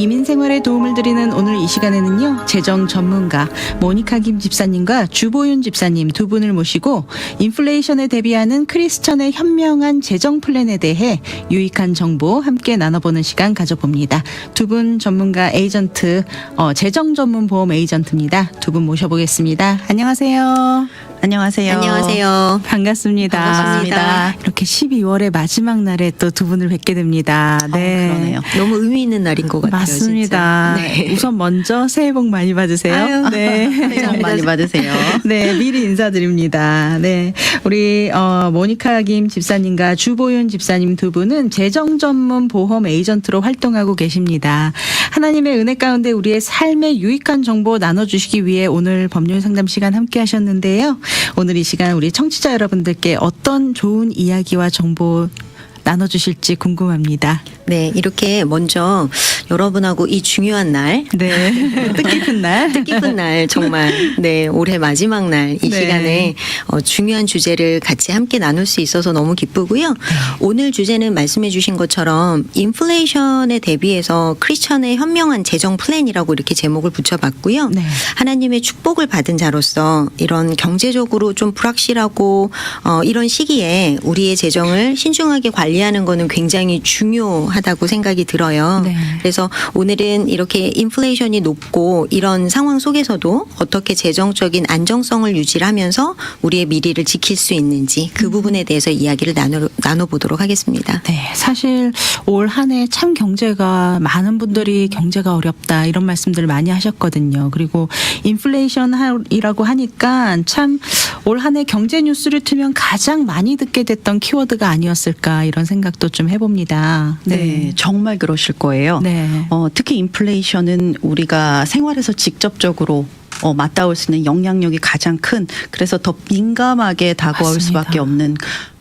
이민 생활에 도움을 드리는 오늘 이 시간에는요, 재정 전문가 모니카 김 집사님과 주보윤 집사님 두 분을 모시고 인플레이션에 대비하는 크리스천의 현명한 재정 플랜에 대해 유익한 정보 함께 나눠보는 시간 가져봅니다. 두 분 전문가 에이전트, 어, 재정 전문 보험 에이전트입니다. 두 분 모셔보겠습니다. 안녕하세요. 안녕하세요. 안녕하세요. 반갑습니다. 반갑습니다. 이렇게 12월의 마지막 날에 또 두 분을 뵙게 됩니다. 네. 어, 그러네요. 너무 의미 있는 날인 것 같아요. 맞습니다. 네. 우선 먼저 새해 복 많이 받으세요. 아유, 네. 새해 복 많이 받으세요. 네, 미리 인사드립니다. 네. 우리, 어, 모니카 김 집사님과 주보윤 집사님 두 분은 재정 전문 보험 에이전트로 활동하고 계십니다. 하나님의 은혜 가운데 우리의 삶에 유익한 정보 나눠 주시기 위해 오늘 법률 상담 시간 함께 하셨는데요. 오늘 이 시간 우리 청취자 여러분들께 어떤 좋은 이야기와 정보 나눠주실지 궁금합니다. 네, 이렇게 먼저 여러분하고 이 중요한 날, 네. 뜻깊은 날. 뜻깊은 날, 정말, 네, 올해 마지막 날, 이 네. 시간에 어, 중요한 주제를 같이 함께 나눌 수 있어서 너무 기쁘고요. 오늘 주제는 말씀해 주신 것처럼 인플레이션에 대비해서 크리스천의 현명한 재정 플랜이라고 이렇게 제목을 붙여봤고요. 네. 하나님의 축복을 받은 자로서 이런 경제적으로 좀 불확실하고 어, 이런 시기에 우리의 재정을 신중하게 관리하는 거는 굉장히 중요 하다고 생각이 들어요. 네. 그래서 오늘은 이렇게 인플레이션이 높고 이런 상황 속에서도 어떻게 재정적인 안정성을 유지를 하면서 우리의 미래를 지킬 수 있는지 그 부분에 대해서 이야기를 나눠 나눠보도록 하겠습니다. 네, 사실 올 한 해 참 경제가 많은 분들이 경제가 어렵다 이런 말씀들을 많이 하셨거든요. 그리고 인플레이션이라고 하니까 참 올 한 해 경제 뉴스를 틀면 가장 많이 듣게 됐던 키워드가 아니었을까 이런 생각도 좀 해봅니다. 네, 정말 그러실 거예요. 네. 어, 특히 인플레이션은 우리가 생활에서 직접적으로 어, 맞닿을 수 있는 영향력이 가장 큰 그래서 더 민감하게 다가올 맞습니다. 수밖에 없는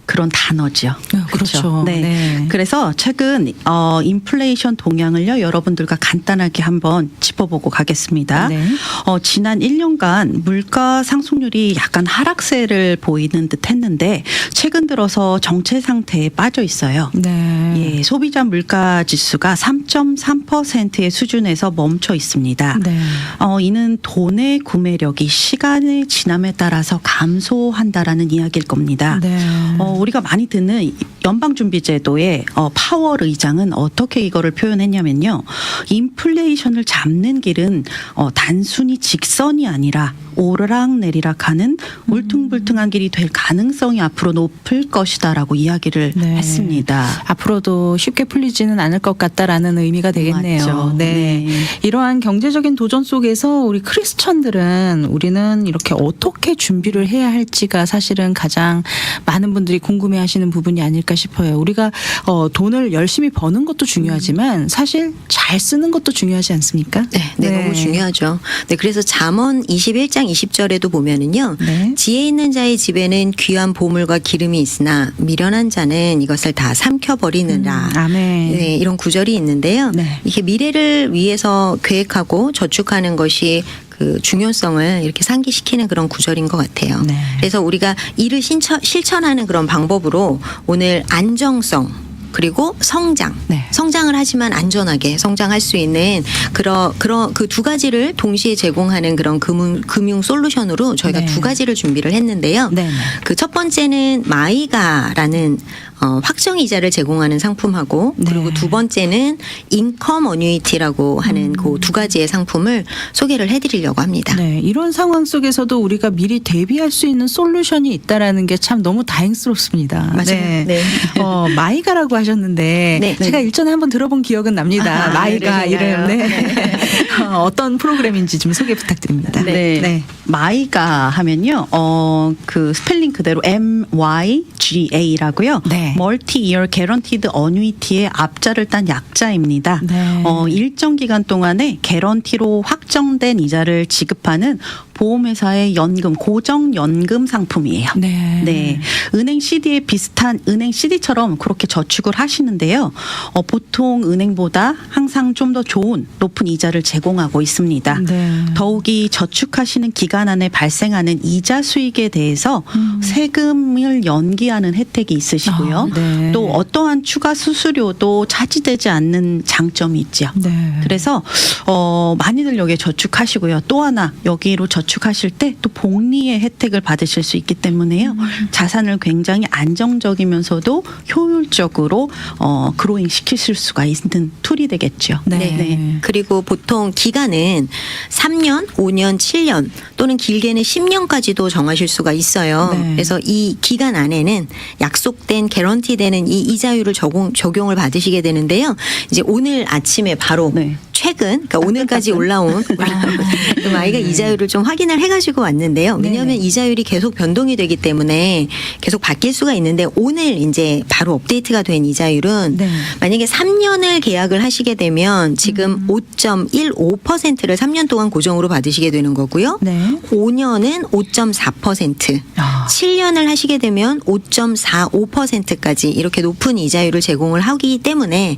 그런 단어죠. 네, 그렇죠. 네. 네. 그래서 최근 어, 인플레이션 동향을요 여러분들과 간단하게 한번 짚어보고 가겠습니다. 네. 어, 지난 1년간 물가 상승률이 약간 하락세를 보이는 듯 했는데 최근 들어서 정체 상태에 빠져 있어요. 네. 예, 소비자 물가 지수가 3.3%의 수준에서 멈춰 있습니다. 네. 어, 이는 돈의 구매력이 시간의 지남에 따라서 감소한다라는 이야기일 겁니다. 네. 어, 우리가 많이 듣는 연방준비제도의 어, 파월 의장은 어떻게 이거를 표현했냐면요. 인플레이션을 잡는 길은 어, 단순히 직선이 아니라 오르락내리락 하는 울퉁불퉁한 길이 될 가능성이 앞으로 높을 것이다라고 이야기를 네. 했습니다. 앞으로도 쉽게 풀리지는 않을 것 같다라는 의미가 되겠네요. 네. 네. 이러한 경제적인 도전 속에서 우리 크리스천들은 우리는 이렇게 어떻게 준비를 해야 할지가 사실은 가장 많은 분들이 궁금해 하시는 부분이 아닐까 싶 어요. 우리가 어, 돈을 열심히 버는 것도 중요하지만 사실 잘 쓰는 것도 중요하지 않습니까? 네, 네, 너무 중요하죠. 네, 그래서 잠언 21장 20절에도 보면은요. 네. 지혜 있는 자의 집에는 귀한 보물과 기름이 있으나 미련한 자는 이것을 다 삼켜 버리느라. 음, 아멘. 네, 이런 구절이 있는데요. 네. 이게 미래를 위해서 계획하고 저축하는 것이 그 중요성을 이렇게 상기시키는 그런 구절인 것 같아요. 네. 그래서 우리가 이를 신처, 실천하는 그런 방법으로 오늘 안정성 그리고 성장, 네. 성장을 하지만 안전하게 성장할 수 있는 그런 그런 그 두 가지를 동시에 제공하는 그런 금융 금융 솔루션으로 저희가 네. 두 가지를 준비를 했는데요. 네. 네. 그첫 번째는 마이가라는 어, 확정 이자를 제공하는 상품하고 네. 그리고 두 번째는 인컴 어뉴이티라고 하는 그두 가지의 상품을 소개를 해드리려고 합니다. 네, 이런 상황 속에서도 우리가 미리 대비할 수 있는 솔루션이 있다라는 게 참 너무 다행스럽습니다. 맞아요. 네. 네. 어, 마이가라고 하셨는데 네. 제가 일전에 한번 들어본 기억은 납니다. 아, 마이가 그러신가요? 이름. 네. 어, 어떤 프로그램인지 좀 소개 부탁드립니다. 네. 마이가 하면요. 어, 그 스펠링 그대로 M Y G A라고요. 네. 멀티 이어 개런티드 어뉴이티의 앞자를 딴 약자입니다. 네. 어, 일정 기간 동안에 개런티로 확정된 이자를 지급하는 보험회사의 연금 고정 연금 상품이에요. 네. 네. 은행 CD에 비슷한 은행 CD처럼 그렇게 저축을 하시는데요. 어, 보통 은행보다 항상 좀 더 좋은 높은 이자를 제공하고 있습니다. 네. 더욱이 저축하시는 기간 안에 발생하는 이자 수익에 대해서 음. 세금을 연기하는 혜택이 있으시고요. 아, 네. 또 어떠한 추가 수수료도 차지되지 않는 장점이 있죠. 네. 그래서 어 많이들 여기에 저축하시고요. 또 하나 여기로 저축 하실 때 또 복리의 혜택을 받으실 수 있기 때문에요. 자산을 굉장히 안정적이면서도 효율적으로 어 그로잉 시키실 수가 있는 툴이 되겠죠. 네. 네. 그리고 보통 기간은 3년, 5년, 7년 또는 길게는 10년까지도 정하실 수가 있어요. 네. 그래서 이 기간 안에는 약속된 개런티 되는 이 이자율을 적용, 적용을 받으시게 되는데요. 이제 오늘 아침에 바로 네. 최근, 그러니까 오늘까지 올라온 그 아이가 이자율을 좀 확인을 해가지고 왔는데요. 왜냐하면 네. 이자율이 계속 변동이 되기 때문에 계속 바뀔 수가 있는데 오늘 이제 바로 업데이트가 된 이자율은 네. 만약에 3년을 계약을 하시게 되면 지금 음. 5.15%를 3년 동안 고정으로 받으시게 되는 거고요. 네. 5년은 5.4%. 아. 7년을 하시게 되면 5.45%까지 이렇게 높은 이자율을 제공을 하기 때문에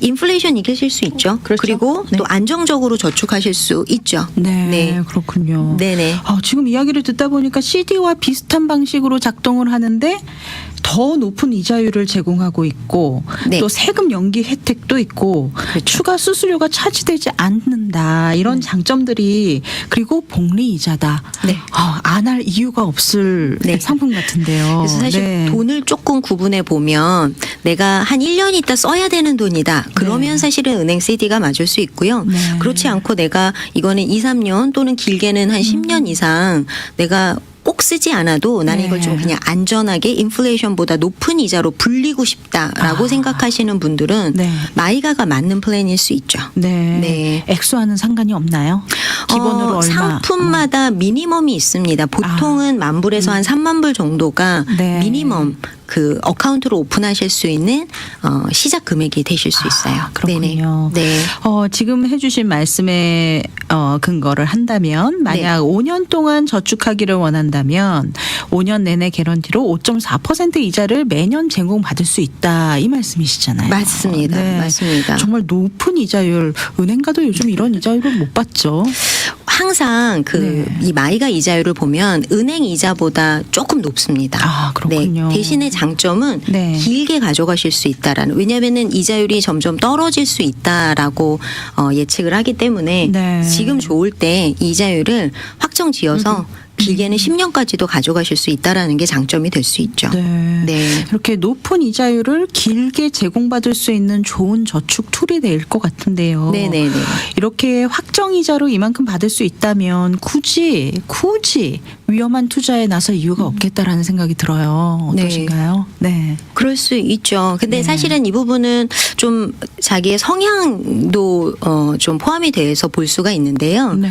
인플레이션 이기실 수 있죠. 그렇죠. 리고 네. 또 안정적으로 저축하실 수 있죠. 네, 네. 그렇군요. 네네. 아, 지금 이야기를 듣다 보니까 CD와 비슷한 방식으로 작동을 하는데 더 높은 이자율을 제공하고 있고 네. 또 세금 연기 혜택도 있고 그렇죠. 추가 수수료가 차지되지 않는다 이런 장점들이 그리고 복리 이자다. 네. 안할 이유가 없을 네. 상품 같은데요. 그래서 사실 네. 돈을 조금 구분해 보면 내가 한 1년 있다 써야 되는 돈이다. 그러면 네. 사실은 은행 CD가 맞을 수 있고요. 네. 그렇지 않고 내가 이거는 2, 3년 또는 길게는 한 10년 이상 내가 꼭 쓰지 않아도 나는 네. 이걸 좀 그냥 안전하게 인플레이션보다 높은 이자로 불리고 싶다라고 아. 생각하시는 분들은 네. 마이가가 맞는 플랜일 수 있죠. 네. 네. 액수와는 상관이 없나요? 기본으로 어, 얼마? 상품마다 미니멈이 있습니다. 보통은 만 불에서 한 3만 불 정도가 네. 미니멈 그 어카운트로 오픈하실 수 있는 어, 시작 금액이 되실 수 있어요. 아, 그렇군요. 네네. 네. 어, 지금 해주신 말씀에 어, 근거를 한다면 만약 5년 동안 저축하기를 원한다면 5년 내내 개런티로 5.4% 이자를 매년 제공받을 수 있다 이 말씀이시잖아요. 맞습니다. 네. 맞습니다. 정말 높은 이자율 은행 가도 요즘 이런 이자율을 못 받죠. 항상 그 네. 이 마이가 이자율을 보면 은행 이자보다 조금 높습니다. 아, 그렇군요. 네. 대신에 장점은 네. 길게 가져가실 수 있다라는 왜냐하면은 이자율이 점점 떨어질 수 있다라고 어, 예측을 하기 때문에 네. 지금 좋을 때 이자율을 확정 지어서 길게는 10년까지도 가져가실 수 있다라는 게 장점이 될 수 있죠. 네. 네. 이렇게 높은 이자율을 길게 제공받을 수 있는 좋은 저축 툴이 될 것 같은데요. 네네네. 이렇게 확정 이자로 이만큼 받을 수 있다면 굳이 굳이 위험한 투자에 나설 이유가 없겠다라는 생각이 들어요. 네. 어떠신가요? 네. 그럴 수 있죠. 근데 네. 사실은 이 부분은 좀 자기의 성향도 어, 좀 포함이 돼서 볼 수가 있는데요. 네.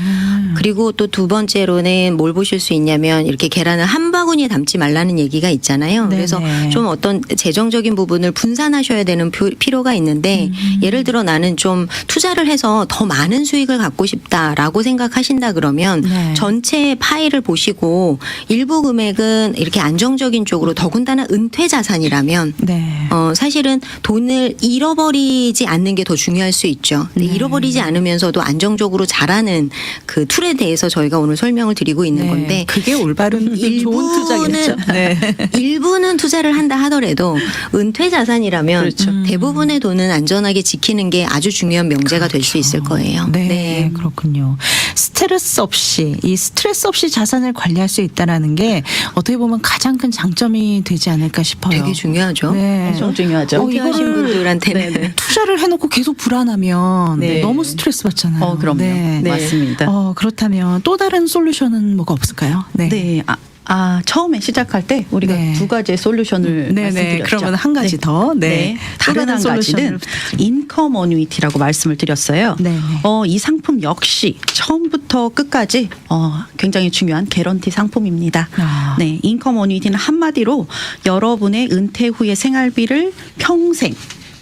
그리고 또 두 번째로는 뭘 보실 수 있냐면 이렇게 계란을 한 바구니에 담지 말라는 얘기가 있잖아요. 네네. 그래서 좀 어떤 재정적인 부분을 분산하셔야 되는 표- 필요가 있는데 음. 예를 들어 나는 좀 투자를 해서 더 많은 수익을 갖고 싶다라고 생각하신다 그러면 네. 전체 파일을 보시고 일부 금액은 이렇게 안정적인 쪽으로 더군다나 은퇴 자산이라면 네. 어, 사실은 돈을 잃어버리지 않는 게 더 중요할 수 있죠. 네. 잃어버리지 않으면서도 안정적으로 자라는 그 툴에 대해서 저희가 오늘 설명을 드리고 있는 네. 건데 그게 올바른 좋은 투자겠죠. 일부는 네. 일부는 투자를 한다 하더라도 은퇴 자산이라면 그렇죠. 대부분의 돈은 안전하게 지키는 게 아주 중요한 명제가 될 수 있을 거예요. 네, 그렇군요. 스트레스 없이 이 스트레스 없이 자산을 관리할 수 있다라는 게 어떻게 보면 가장 큰 장점이 되지 않을까 싶어요. 되게 중요하죠. 네. 엄청 중요하죠. 어, 이거를 분들한테는 네네. 투자를 해놓고 계속 불안하면 네. 너무 스트레스 받잖아요. 어, 그럼요. 네. 맞습니다. 어, 그렇다면 또 다른 솔루션은 뭐가 없을까요? 네. 아, 아, 처음에 시작할 때 우리가 네. 두 가지의 솔루션을 네, 네. 말씀드렸죠. 그러면 한 가지 더. 네. 다른 또한 가지는 인컴 어뉴이티라고 말씀을 드렸어요. 네, 네. 어, 이 상품 역시 처음부터 끝까지 어, 굉장히 중요한 개런티 상품입니다. 아. 네, 인컴 어뉴이티는 한마디로 여러분의 은퇴 후의 생활비를 평생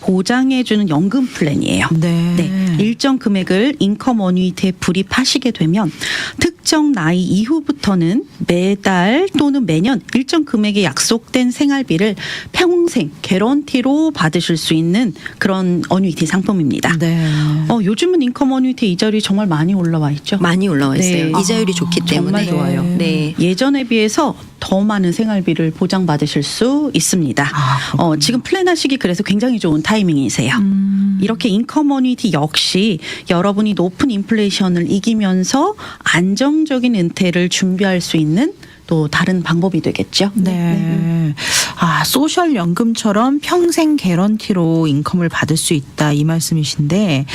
보장해주는 연금 플랜이에요. 네. 네, 일정 금액을 인컴 어뉴이티에 불입하시게 되면 특정 일정 나이 이후부터는 매달 또는 매년 일정 금액의 약속된 생활비를 평생 개런티로 받으실 수 있는 그런 어뉴이티 상품입니다. 네. 어, 요즘은 인컴 어뉴이티 이자율이 정말 많이 올라와 있죠. 많이 올라와 있어요. 네. 이자율이 아, 좋기 때문에. 정말 좋아요. 네. 예전에 비해서 더 많은 생활비를 보장받으실 수 있습니다. 아, 어, 지금 플랜하시기 그래서 굉장히 좋은 타이밍이세요. 음. 이렇게 인컴 어니티 역시 여러분이 높은 인플레이션을 이기면서 안정 적인 은퇴를 준비할 수 있는 또 다른 방법이 되겠죠. 네. 아, 소셜 연금처럼 평생 개런티로 인컴을 받을 수 있다 이 말씀이신데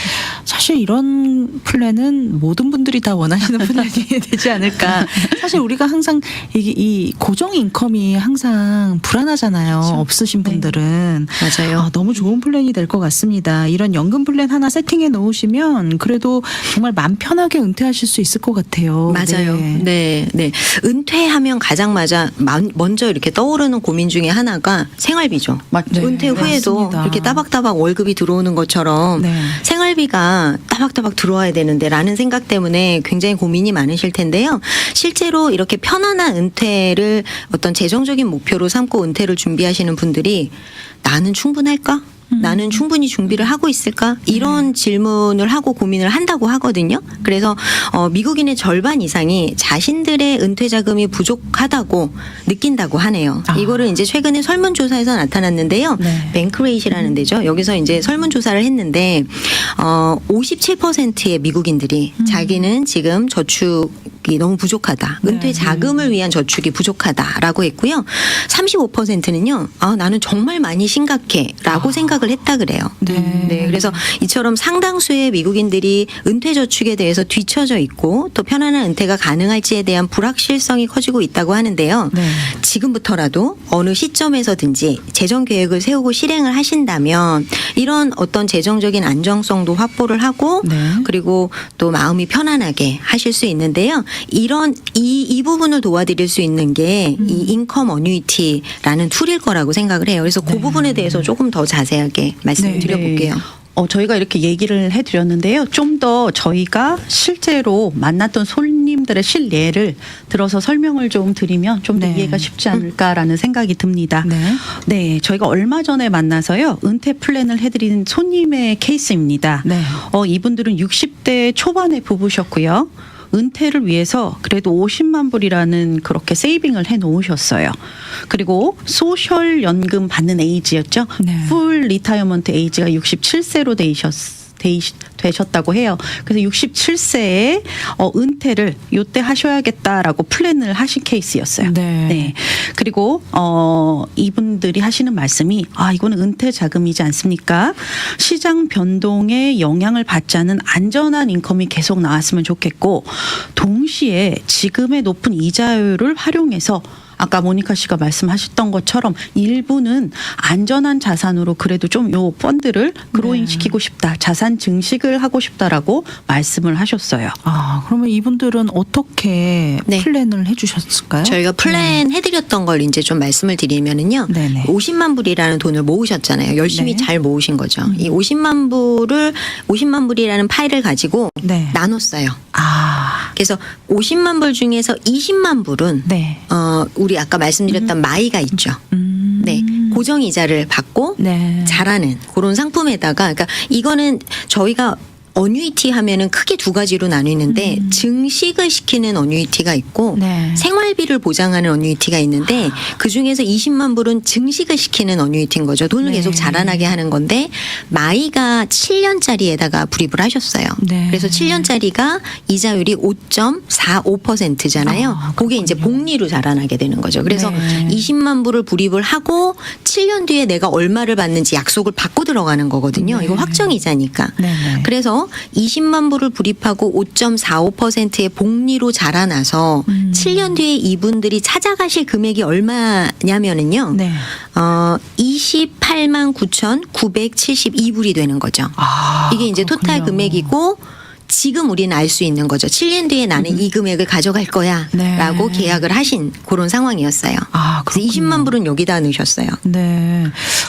사실 이런 플랜은 모든 분들이 다 원하시는 플랜이 되지 않을까. 사실 우리가 항상 이게 이 고정 인컴이 항상 불안하잖아요. 그렇죠. 없으신 네. 분들은 맞아요. 아, 너무 좋은 플랜이 될 것 같습니다. 이런 연금 플랜 하나 세팅해 놓으시면 그래도 정말 맘 편하게 은퇴하실 수 있을 것 같아요. 맞아요. 네. 네, 네. 은퇴하면 가장 맞아 만- 먼저 이렇게 떠오르는 고민 중에 하나가 생활비죠. 맞죠. 네, 은퇴 후에도 맞습니다. 이렇게 따박따박 월급이 들어오는 것처럼 네. 생활비가 따박따박 들어와야 되는데라는 생각 때문에 굉장히 고민이 많으실 텐데요. 실제로 이렇게 편안한 은퇴를 어떤 재정적인 목표로 삼고 은퇴를 준비하시는 분들이 나는 충분할까? 나는 충분히 준비를 하고 있을까? 이런 질문을 하고 고민을 한다고 하거든요. 그래서 어, 미국인의 절반 이상이 자신들의 은퇴 자금이 부족하다고 느낀다고 하네요. 아. 이거를 이제 최근에 설문조사에서 나타났는데요. 네. 뱅크레이시라는 데죠. 여기서 이제 설문조사를 했는데 어 57%의 미국인들이 자기는 지금 저축 이 너무 부족하다. 은퇴 네. 자금을 위한 저축이 부족하다라고 했고요. 35%는요. 아 나는 정말 많이 심각해라고 생각을 했다 그래요. 네. 네, 그래서 이처럼 상당수의 미국인들이 은퇴 저축에 대해서 뒤처져 있고 또 편안한 은퇴가 가능할지에 대한 불확실성이 커지고 있다고 하는데요. 네. 지금부터라도 어느 시점에서든지 재정 계획을 세우고 실행을 하신다면 이런 어떤 재정적인 안정성도 확보를 하고 네. 그리고 또 마음이 편안하게 하실 수 있는데요. 이런 이, 이 부분을 도와드릴 수 있는 게이 인컴 어뉴이티라는 툴일 거라고 생각을 해요. 그래서 그 네. 부분에 대해서 조금 더 자세하게 말씀을 네. 드려볼게요. 어, 저희가 이렇게 얘기를 해드렸는데요. 좀 더 저희가 실제로 만났던 손님들의 실례를 들어서 설명을 좀 드리면 좀더 네. 이해가 쉽지 않을까라는 생각이 듭니다. 네. 네, 저희가 얼마 전에 만나서요. 은퇴 플랜을 해드린 손님의 케이스입니다. 네. 어, 이분들은 60대 초반의 부부셨고요. 은퇴를 위해서 그래도 50만 불이라는 그렇게 세이빙을 해 놓으셨어요. 그리고 소셜 연금 받는 에이지였죠. 네. 풀 리타이어먼트 에이지가 67세로 되셨 되셨다고 해요. 그래서 67세에 어, 은퇴를 요때 하셔야겠다라고 플랜을 하신 케이스였어요. 네. 그리고 어 이분들이 하시는 말씀이 아 이거는 은퇴 자금이지 않습니까? 시장 변동에 영향을 받지 않은 안전한 인컴이 계속 나왔으면 좋겠고 동시에 지금의 높은 이자율을 활용해서 아까 모니카 씨가 말씀하셨던 것처럼 일부는 안전한 자산으로 그래도 좀 요 펀드를 그로잉 시키고 싶다. 자산 증식을 하고 싶다라고 말씀을 하셨어요. 아, 그러면 이분들은 어떻게 네. 플랜을 해주셨을까요? 저희가 플랜 해드렸던 걸 이제 좀 말씀을 드리면은요. 네. 네네. 50만 불이라는 돈을 모으셨잖아요. 열심히 네. 잘 모으신 거죠. 이 50만 불을 50만 불이라는 파일을 가지고 네. 나눴어요. 아, 그래서 50만 불 중에서 20만 불은 네. 어 우리 아까 말씀드렸던 마이가 있죠. 음. 네. 고정 이자를 받고 네. 잘하는 그런 상품에다가 그러니까 이거는 저희가 어뉴이티 하면은 크게 두 가지로 나뉘는데 증식을 시키는 어뉴이티가 있고 음. 네. 생활비를 보장하는 어뉴이티가 있는데 그 중에서 20만 불은 증식을 시키는 어뉴이티인 거죠. 돈을 네. 계속 자라나게 하는 건데 마이가 7년짜리에다가 불입을 하셨어요. 네. 그래서 7년짜리가 이자율이 5.45%잖아요. 아, 그게 이제 복리로 자라나게 되는 거죠. 그래서 네. 20만 불을 불입을 하고 7년 뒤에 내가 얼마를 받는지 약속을 받고 들어가는 거거든요. 네. 이거 확정 이자니까. 네네. 그래서 20만 불을 불입하고 5.45%의 복리로 자라나서 음. 7년 뒤에 이분들이 찾아가실 금액이 얼마냐면은요. 네. 어 28만 9,972불이 되는 거죠. 아, 이게 이제 토탈 그렇군요. 금액이고 지금 우리는 알 수 있는 거죠. 7년 뒤에 나는 이 금액을 가져갈 거야. 네. 라고 계약을 하신 그런 상황이었어요. 아, 그래서 그렇군요. 20만 불은 여기다 넣으셨어요. 네.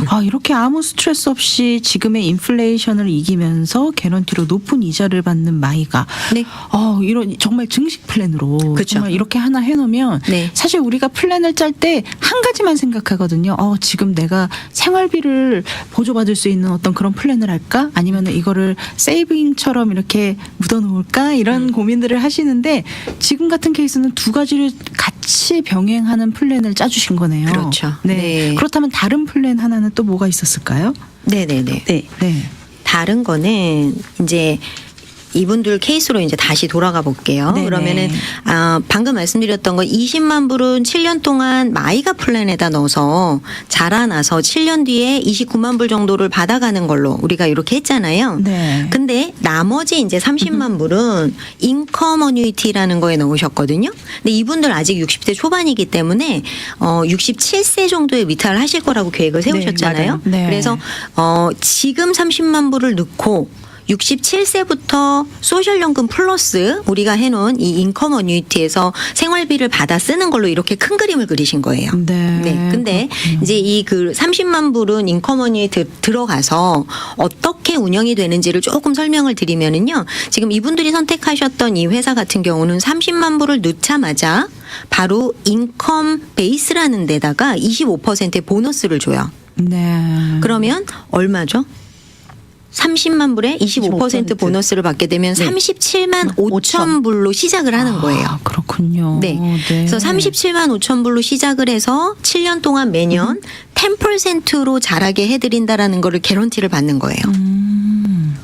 아, 이렇게 아무 스트레스 없이 지금의 인플레이션을 이기면서 개런티로 높은 이자를 받는 마이가 네. 어, 이런 정말 증식 플랜으로 그쵸. 정말 이렇게 하나 해 놓으면 네. 사실 우리가 플랜을 짤 때 한 가지만 생각하거든요. 어, 지금 내가 생활비를 보조받을 수 있는 어떤 그런 플랜을 할까? 아니면 이거를 세이빙처럼 이렇게 묻어놓을까? 음. 이런 고민들을 하시는데 지금 같은 케이스는 두 가지를 같이 병행하는 플랜을 짜주신 거네요. 그렇죠. 네. 네. 그렇다면 다른 플랜 하나는 또 뭐가 있었을까요? 네네네. 네. 네. 다른 거는 이제 이분들 케이스로 이제 다시 돌아가 볼게요. 네네. 그러면은 아, 방금 말씀드렸던 거 20만 불은 7년 동안 마이가 플랜에다 넣어서 자라나서 7년 뒤에 29만 불 정도를 받아가는 걸로 우리가 이렇게 했잖아요. 네. 근데 나머지 이제 30만 불은 인컴 어뉴이티라는 거에 넣으셨거든요. 근데 이분들 아직 60대 초반이기 때문에 어 67세 정도에 위탈을 하실 거라고 계획을 세우셨잖아요. 맞아요. 네. 그래서 어 지금 30만 불을 넣고 67세부터 소셜연금 플러스 우리가 해놓은 이 인컴 어뉴이티에서 생활비를 받아 쓰는 걸로 이렇게 큰 그림을 그리신 거예요. 네. 네. 근데 그렇군요. 이제 이 그 30만 불은 인커머니에 드- 들어가서 어떻게 운영이 되는지를 조금 설명을 드리면은요. 지금 이분들이 선택하셨던 이 회사 같은 경우는 30만 불을 넣자마자 바로 인컴 베이스라는 데다가 25%의 보너스를 줘요. 네. 그러면 얼마죠? 30만 불에 25% 25% 보너스를 받게 되면 네. 37만 5천 불로 시작을 하는 거예요. 아, 그렇군요. 네. 그래서 37만 5천 불로 시작을 해서 7년 동안 매년 10%로 자라게 해드린다라는 거를 개런티를 받는 거예요. 음.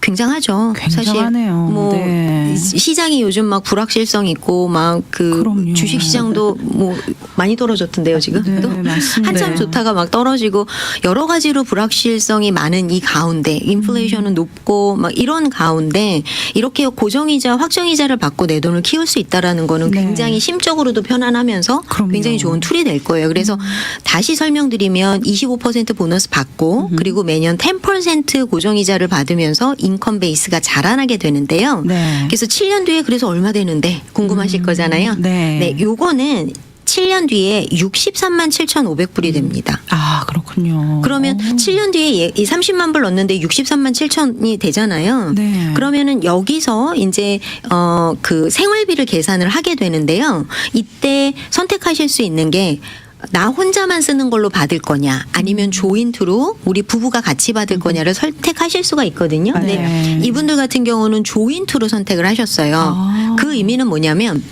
굉장하죠. 굉장하네요. 사실 뭐 네. 시장이 요즘 막 불확실성 있고 막 그. 주식 시장도 뭐 많이 떨어졌던데요 지금. 네, 또 맞습니다. 한참 좋다가 막 떨어지고 여러 가지로 불확실성이 많은 이 가운데 인플레이션은 음. 높고 막 이런 가운데 이렇게 고정이자 확정이자를 받고 내 돈을 키울 수 있다라는 거는 네. 굉장히 심적으로도 편안하면서 그럼요. 음. 굉장히 좋은 툴이 될 거예요. 그래서 다시 설명드리면 25% 보너스 받고 그리고 매년 10% 고정이자를 받으면서 인컴 베이스가 자라나게 되는데요. 네. 그래서 7년 뒤에 그래서 얼마 되는데 궁금하실 거잖아요. 네. 네, 요거는 7년 뒤에 63만 7,500불이 됩니다. 아, 그렇군요. 그러면 어. 7년 뒤에 예- 이 30만 불 넣는데 63만 7천이 되잖아요. 네. 그러면은 여기서 이제 어 그 생활비를 계산을 하게 되는데요. 이때 선택하실 수 있는 게 나 혼자만 쓰는 걸로 받을 거냐 아니면 조인트로 우리 부부가 같이 받을 거냐를 선택하실 수가 있거든요. 근데 네. 이분들 같은 경우는 조인트로 선택을 하셨어요. 아. 그 의미는 뭐냐면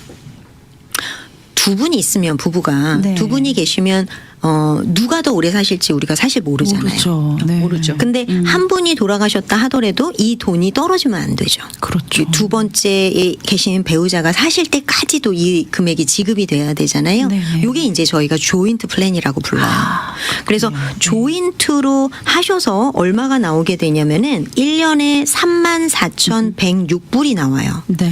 두 분이 있으면 부부가 네. 두 분이 계시면 어 누가 더 오래 사실지 우리가 사실 모르잖아요. 모르죠. 네. 모르죠. 근데 한 분이 돌아가셨다 하더라도 이 돈이 떨어지면 안 되죠. 그렇죠. 두 번째에 계신 배우자가 사실 때까지도 이 금액이 지급이 돼야 되잖아요. 네. 이게 이제 저희가 조인트 플랜이라고 불러요. 아, 그래서 조인트로 하셔서 얼마가 나오게 되냐면은 1년에 34,106불이 나와요. 네.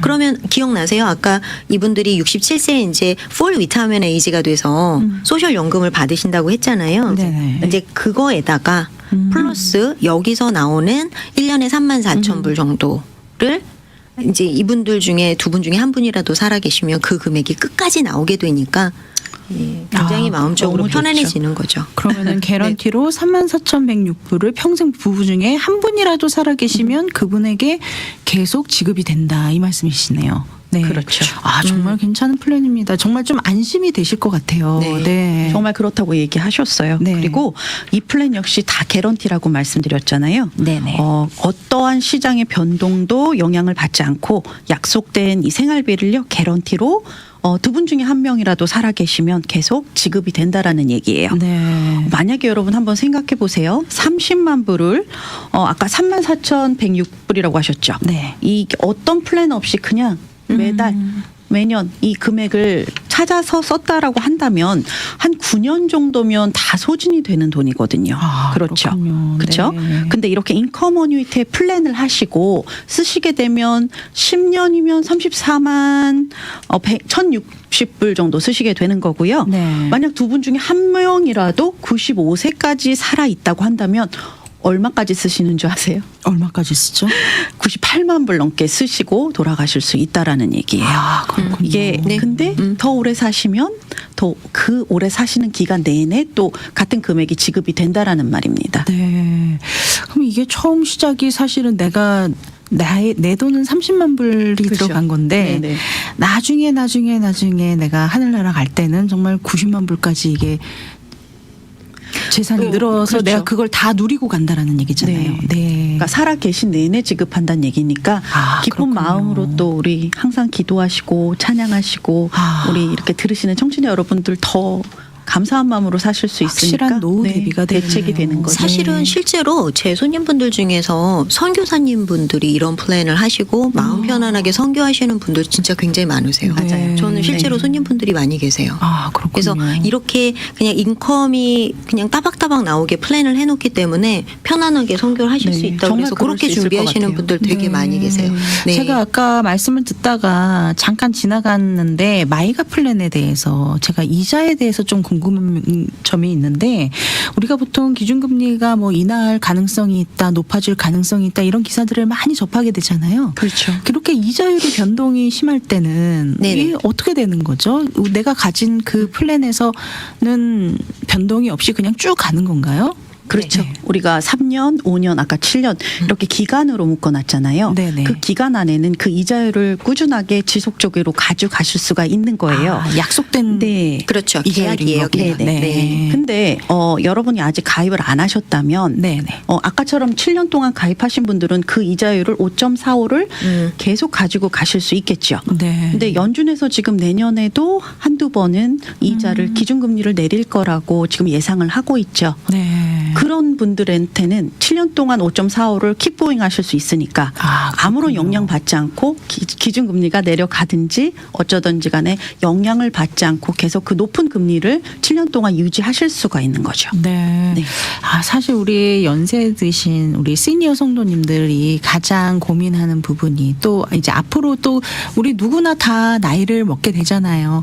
그러면 기억나세요? 아까 이분들이 67세 이제 풀 위타면 에이지가 돼서 소셜 연금을 받으신다고 했잖아요. 음. 네네. 이제 그거에다가 음. 플러스 여기서 나오는 1년에 3만 4천 음. 불 정도를 이제 이분들 중에 두 분 중에 한 분이라도 살아 계시면 그 금액이 끝까지 나오게 되니까 예, 굉장히 아, 마음적으로. 편안해지는 거죠. 그러면은 개런티로 34,106불을 평생 부부 중에 한 분이라도 살아 계시면 그분에게 계속 지급이 된다 이 말씀이시네요. 네. 그렇죠. 아 정말 괜찮은 플랜입니다. 정말 좀 안심이 되실 것 같아요. 네. 네. 정말 그렇다고 얘기하셨어요. 네. 그리고 이 플랜 역시 다 개런티라고 말씀드렸잖아요. 네네. 어, 어떠한 시장의 변동도 영향을 받지 않고 약속된 이 생활비를요 개런티로 어, 두 분 중에 한 명이라도 살아 계시면 계속 지급이 된다라는 얘기예요. 네. 만약에 여러분 한번 생각해 보세요. 30만 불을 어, 아까 3만 4,106불이라고 하셨죠. 네. 이 어떤 플랜 없이 그냥 매달 음. 매년 이 금액을 찾아서 썼다라고 한다면 한 9년 정도면 다 소진이 되는 돈이거든요. 아, 그렇죠. 그렇군요. 그렇죠. 네. 근데 이렇게 인컴 어뉴이티에 플랜을 하시고 쓰시게 되면 10년이면 34만 어 100, 1,060불 정도 쓰시게 되는 거고요. 네. 만약 두 분 중에 한 명이라도 95세까지 살아 있다고 한다면 얼마까지 쓰시는 줄 아세요? 얼마까지 쓰죠? 98만 불 넘게 쓰시고 돌아가실 수 있다라는 얘기예요. 아, 그렇군요. 이게 네. 근데 음. 더 오래 사시면 더 그 오래 사시는 기간 내내 또 같은 금액이 지급이 된다라는 말입니다. 네. 그럼 이게 처음 시작이 사실은 내가 나의 내 돈은 30만 불이 그렇죠. 들어간 건데 네네. 나중에 나중에 나중에 내가 하늘나라 갈 때는 정말 90만 불까지 이게 재산이 어, 늘어서 그렇죠. 내가 그걸 다 누리고 간다라는 얘기잖아요. 네. 네. 그러니까 살아 계신 내내 지급한다는 얘기니까 아, 기쁜 그렇군요. 마음으로 또 우리 항상 기도하시고 찬양하시고 아. 우리 이렇게 들으시는 청취자 여러분들 더 감사한 마음으로 사실 수 있으니까 확실한 노후 대비가 대책이. 되는 거죠. 사실은 네. 실제로 제 손님분들 중에서 선교사님 분들이 이런 플랜을 하시고 마음 편안하게 선교하시는 분들 진짜 굉장히 많으세요. 맞아요. 저는 실제로 네. 손님분들이 많이 계세요. 아, 그렇군요. 그래서 이렇게 그냥 인컴이 그냥 따박따박 나오게 플랜을 해놓기 때문에 편안하게 선교를 하실 네, 수 있다고 정말 그래서 그럴 그렇게 수 있을 것 준비하시는 같아요. 분들 되게 네. 많이 계세요. 네. 제가 아까 말씀을 듣다가 잠깐 지나갔는데 마이가 플랜에 대해서 제가 이자에 대해서 좀 궁금 한 점이 있는데 우리가 보통 기준금리가 뭐 인하할 가능성이 있다, 높아질 가능성이 있다 이런 기사들을 많이 접하게 되잖아요. 그렇죠. 그렇게 이자율이 변동이 심할 때는 네네. 이게 어떻게 되는 거죠? 내가 가진 그 플랜에서는 변동이 없이 그냥 쭉 가는 건가요? 그렇죠. 네. 우리가 3년, 5년, 아까 7년 이렇게 기간으로 묶어놨잖아요. 네네. 그 기간 안에는 그 이자율을 꾸준하게 지속적으로 가져가실 수가 있는 거예요. 아, 약속된 네. 그렇죠. 계약이에요. 계약. 네. 네. 근데 어, 여러분이 아직 가입을 안 하셨다면 네네. 어, 아까처럼 7년 동안 가입하신 분들은 그 이자율을 5.45를 음. 계속 가지고 가실 수 있겠죠. 네. 근데 연준에서 지금 내년에도 한두 번은 이자를 기준금리를 내릴 거라고 지금 예상을 하고 있죠. 네. 그런 분들한테는 7년 동안 5.45를 킵보잉 하실 수 있으니까 아, 아무런. 영향 받지 않고 기, 준금리가 내려가든지 어쩌든지 간에 영향을 받지 않고 계속 그 높은 금리를 7년 동안 유지하실 수가 있는 거죠. 네. 네. 아, 사실 우리 연세 드신 우리 시니어 성도님들이 가장 고민하는 부분이 또 이제 앞으로 또 우리 누구나 다 나이를 먹게 되잖아요.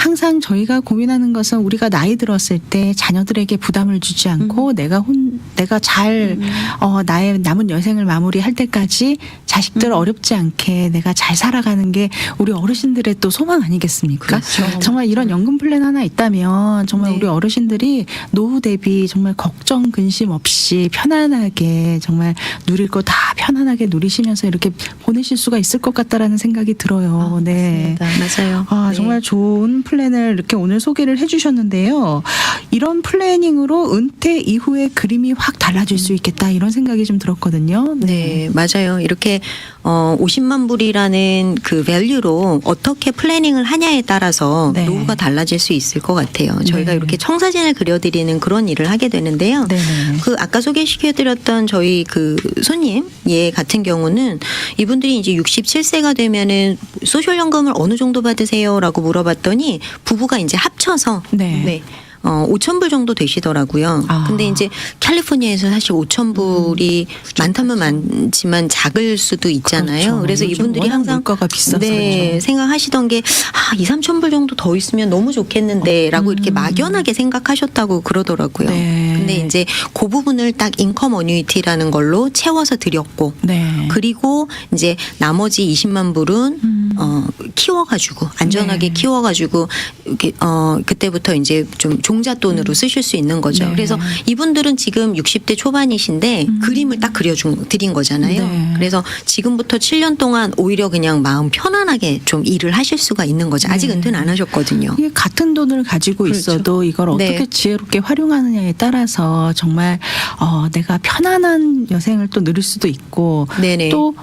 항상 저희가 고민하는 것은 우리가 나이 들었을 때 자녀들에게 부담을 주지 않고 내가 혼 내가 잘 어, 나의 남은 여생을 마무리할 때까지 자식들 어렵지 않게 내가 잘 살아가는 게 우리 어르신들의 또 소망 아니겠습니까? 그렇죠. 정말 이런 연금 플랜 하나 있다면 정말 네. 우리 어르신들이 노후 대비 정말 걱정 근심 없이 편안하게 정말 누릴 거 다 편안하게 누리시면서 이렇게 보내실 수가 있을 것 같다라는 생각이 들어요. 아, 네. 맞습니다. 맞아요. 아, 네. 정말 좋은 플랜을 이렇게 오늘 소개를 해주셨는데요. 이런 플래닝으로 은퇴 이후에 그림이 확 달라질 수 있겠다 이런 생각이 좀 들었거든요. 네, 맞아요. 이렇게 어 50만 불이라는 그 밸류로 어떻게 플래닝을 하냐에 따라서 네. 노후가 달라질 수 있을 것 같아요. 저희가 네. 이렇게 청사진을 그려드리는 그런 일을 하게 되는데요. 네네. 그 아까 소개시켜드렸던 저희 그 손님 얘 같은 경우는 이분들이 이제 67세가 되면은 소셜연금을 어느 정도 받으세요라고 물어봤더니 부부가 이제 합쳐서 네. 어, 5천 불 정도 되시더라고요. 아. 근데 이제 캘리포니아에서 사실 5천 불이 많다면 많지만 작을 수도 있잖아요. 그렇죠. 그래서 이분들이 항상 물가가 비싸서 네, 그렇죠. 생각하시던 게 아, 2, 3천 불 정도 더 있으면 너무 좋겠는데라고 이렇게 막연하게 생각하셨다고 그러더라고요. 음. 네. 근데 이제 그 부분을 딱 인컴 어뉴이티라는 걸로 채워서 드렸고 네. 그리고 이제 나머지 20만 불은 음. 어 키워가지고 안전하게 네. 키워가지고 이렇게 어 그때부터 이제 좀 종잣돈으로 쓰실 수 있는 거죠. 네. 그래서 이분들은 지금 60대 초반이신데 그림을 딱 그려준 드린 거잖아요. 네. 그래서 지금부터 7년 동안 오히려 그냥 마음 편안하게 좀 일을 하실 수가 있는 거죠. 아직 네. 은퇴는 안 하셨거든요. 같은 돈을 가지고 그렇죠. 있어도 이걸 네. 어떻게 지혜롭게 활용하느냐에 따라서 정말 어, 내가 편안한 여생을 또 누릴 수도 있고 네네. 또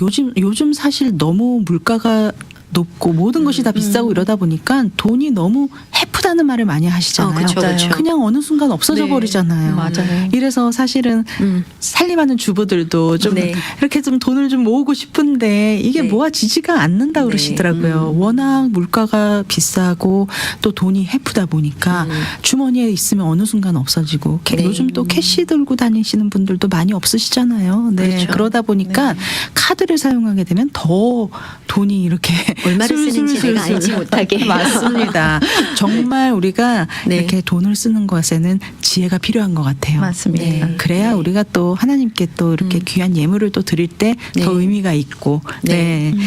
요즘 요즘 사실 너무 물가가 높고 모든 것이 다 비싸고 이러다 보니까 돈이 너무 해프다는 말을 많이 하시잖아요. 어, 그쵸, 그쵸. 그냥 어느 순간 없어져 네. 버리잖아요. 맞아요. 이래서 사실은 음. 살림하는 주부들도 좀 네. 이렇게 좀 돈을 좀 모으고 싶은데 이게 네. 모아지지가 않는다 네. 그러시더라고요. 워낙 물가가 비싸고 또 돈이 해프다 보니까 음. 주머니에 있으면 어느 순간 없어지고 캐- 네. 요즘 또 캐시 들고 다니시는 분들도 많이 없으시잖아요. 네. 그렇죠. 그러다 보니까 카드를 사용하게 되면 더 돈이 이렇게 얼마를 쓰는지. 내가 알지 못하게. 맞습니다. 정말 우리가 네. 이렇게 돈을 쓰는 것에는 지혜가 필요한 것 같아요. 맞습니다. 네. 그래야 우리가 또 하나님께 또 이렇게 귀한 예물을 또 드릴 때더 네. 의미가 있고. 네. 네.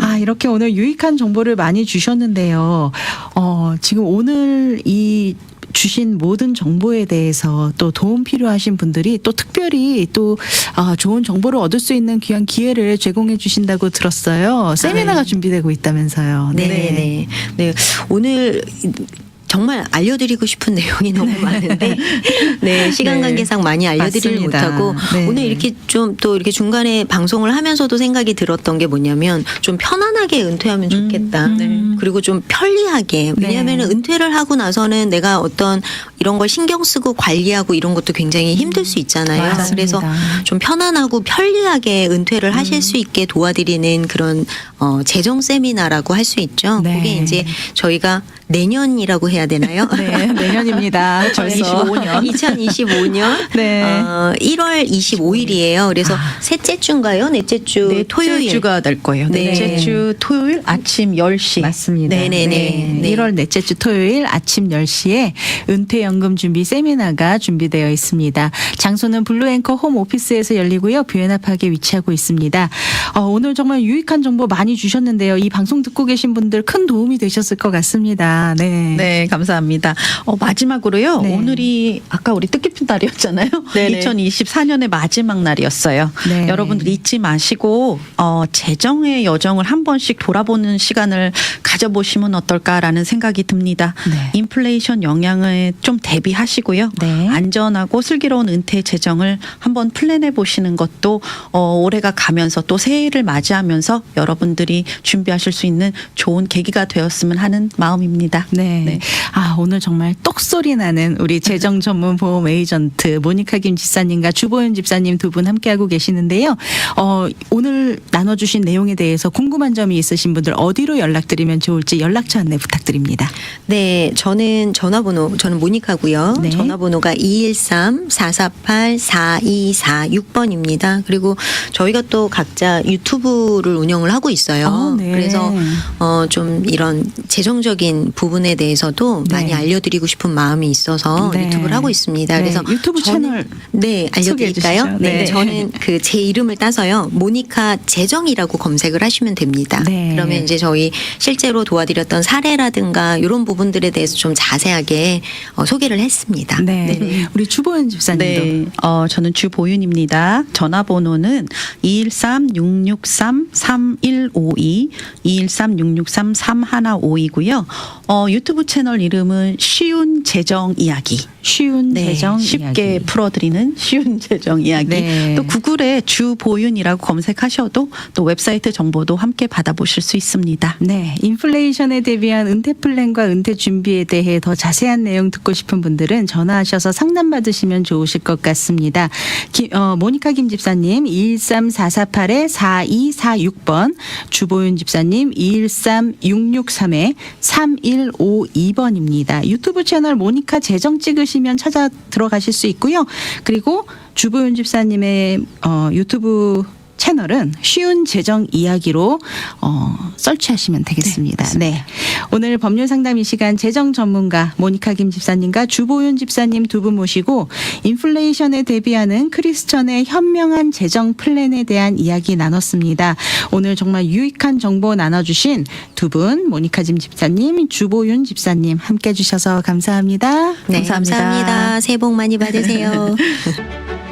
아, 이렇게 오늘 유익한 정보를 많이 주셨는데요. 어, 지금 오늘 이 주신 모든 정보에 대해서 또 도움 필요하신 분들이 또 특별히 또 아, 좋은 정보를 얻을 수 있는 귀한 기회를 제공해 주신다고 들었어요. 세미나가 준비되고 있다면서요. 네, 네. 네. 오늘 정말 알려드리고 싶은 내용이 너무 많은데, 네, 시간 네. 관계상 많이 맞습니다. 못하고, 네. 오늘 이렇게 좀 또 이렇게 중간에 방송을 하면서도 생각이 들었던 게 뭐냐면, 좀 편안하게 은퇴하면 좋겠다. 음. 그리고 좀 편리하게. 네. 왜냐하면 은퇴를 하고 나서는 내가 어떤 이런 걸 신경 쓰고 관리하고 이런 것도 굉장히 힘들 수 있잖아요. 맞습니다. 그래서 좀 편안하고 편리하게 은퇴를 음. 하실 수 있게 도와드리는 그런 어, 재정 세미나라고 할 수 있죠. 네. 그게 이제 저희가 내년이라고 해야 되나요? 네, 내년입니다. 벌써 2025년. 2025년 네. 어, 1월 25일이에요. 그래서 셋째 주인가요? 넷째 주 넷째 토요일. 주가 될 거예요. 네. 넷째 주 토요일 아침 10시. 맞습니다. 네네 네. 네. 1월 넷째 주 토요일 아침 10시에 은퇴연금 준비 세미나가 준비되어 있습니다. 장소는 블루앵커 홈 오피스에서 열리고요. 뷰엔합하게 위치하고 있습니다. 어, 오늘 정말 유익한 정보 많이 주셨는데요. 이 방송 듣고 계신 분들 큰 도움이 되셨을 것 같습니다. 네. 네, 감사합니다. 어, 마지막으로요. 네. 오늘이 아까 우리 뜻깊은 날이었잖아요. 네네. 2024년의 마지막 날이었어요. 네. 여러분들 잊지 마시고 어, 재정의 여정을 한 번씩 돌아보는 시간을 가져보시면 어떨까라는 생각이 듭니다. 네. 인플레이션 영향을 좀 대비하시고요. 네. 안전하고 슬기로운 은퇴 재정을 한번 플랜해 보시는 것도 어, 올해가 가면서 또 새해를 맞이하면서 여러분들이 준비하실 수 있는 좋은 계기가 되었으면 하는 마음입니다. 네. 네. 아, 오늘 정말 똑소리 나는 우리 재정 전문 보험 에이전트 모니카 김 집사님과 주보현 집사님 두 분 함께하고 계시는데요. 어, 오늘 나눠주신 내용에 대해서 궁금한 점이 있으신 분들 어디로 연락드리면 좋을지 연락처 안내 부탁드립니다. 네, 저는 전화번호 저는 모니카고요. 네. 전화번호가 213-448-4246번입니다. 그리고 저희가 또 각자 유튜브를 운영을 하고 있어요. 어, 네. 그래서 어, 좀 이런 재정적인 부분에 대해서도 네. 많이 알려드리고 싶은 마음이 있어서 네. 유튜브를 하고 있습니다. 네, 그래서 유튜브 저는- 채널 네, 알려드릴까요? 네, 네. 저는 그 제 이름을 따서요. 모니카 재정이라고 검색을 하시면 됩니다. 네. 그러면 이제 저희 실제로 도와드렸던 사례라든가 이런 부분들에 대해서 좀 자세하게 어, 소개를 했습니다. 네. 우리 주보현 집사님도 네, 어, 저는 주보윤입니다. 전화번호는 213-663-3152, 213-663-3152고요. 어, 유튜브 채널 이름은 쉬운 재정 이야기. 쉬운 네, 재정 쉽게 이야기. 풀어드리는 쉬운 재정 이야기. 네. 또 구글에 주보윤이라고 검색하셔도 또 웹사이트 정보도 함께 받아보실 수 있습니다. 네, 인플레이션에 대비한 은퇴 플랜과 은퇴 준비에 대해 더 자세한 내용 듣고 싶은 분들은 전화하셔서 상담 받으시면 좋으실 것 같습니다. 기- 어, 모니카 김 집사님 213-448-4246번, 주보윤 집사님 213-663-3152번입니다. 유튜브 채널 모니카 재정 찍으시면 찾아 들어가실 수 있고요. 그리고 주보윤 집사님의 어, 유튜브 채널은 쉬운 재정 이야기로 어, 설치하시면 되겠습니다. 네, 오늘 법률 상담 이 시간 재정 전문가 모니카 김 집사님과 주보윤 집사님 두 분 모시고 인플레이션에 대비하는 크리스천의 현명한 재정 플랜에 대한 이야기 나눴습니다. 오늘 정말 유익한 정보 나눠주신 두 분 모니카 김 집사님, 주보윤 집사님 함께 해주셔서 감사합니다. 네, 감사합니다. 감사합니다. 새해 복 많이 받으세요.